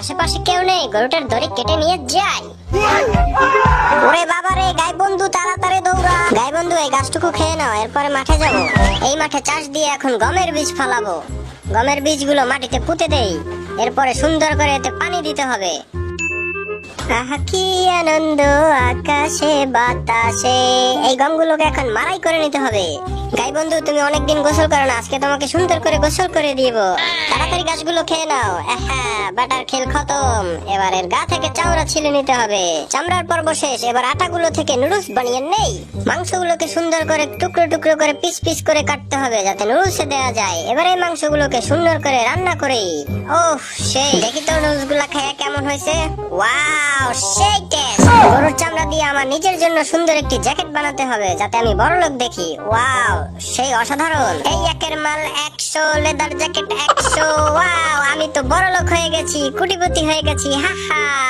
আশেপাশে কেউ নেই, গরুটার দড়ি কেটে নিয়ে যাই। ওরে বাবা রে, গাই বন্ধু, তাড়াতাড়ি দৌড়া। গাই বন্ধু, এই গাছটুকু খেয়ে নাও, এরপরে মাঠে যাব। এই মাঠে চাষ দিয়ে এখন গমের বীজ ফলাবো। গমের বীজগুলো মাটিতে পুঁতে দেই। এরপরে সুন্দর করে এতে পানি দিতে হবে। কি আনন্দ আকাশে বাতাসে। এই গমগুলোকে এখন মারাই করে নিতে হবে। গাই বন্ধু, তুমি অনেকদিন গোসল করো না, আজকে তোমাকে সুন্দর করে গোসল করে দিব। তাড়াতাড়ি গাছগুলো খেয়ে নাও। আহা, বাটার খেল খতম। এবারের গা থেকে চামড়া ছিলে নিতে হবে। চামড়ার পর্ব শেষ, এবার আটাগুলো থেকে নুডলস বানিয়ে নেই। মাংসগুলোকে সুন্দর করে টুকরো টুকরো করে পিস পিস করে কাটতে হবে, যাতে নুডলসে দেওয়া যায়। এবার এই মাংসগুলোকে সুন্দর করে রান্না করেই ওহ সেই, দেখি তো নুডলসগুলা খেয়ে কেমন হয়েছে। ওয়াও সেই টেস্ট গরুর চামড়া দিয়ে আমার নিজের জন্য সুন্দর একটি জ্যাকেট বানাতে হবে, যাতে আমি বড় লোক দেখি। ওয়াও সেই অসাধারণ। এই একের মাল একশো, লেদার জ্যাকেট একশো। ওয়াও আমি তো বড় লোক হয়ে গেছি, কুটিপতি হয়ে গেছি, হা হা।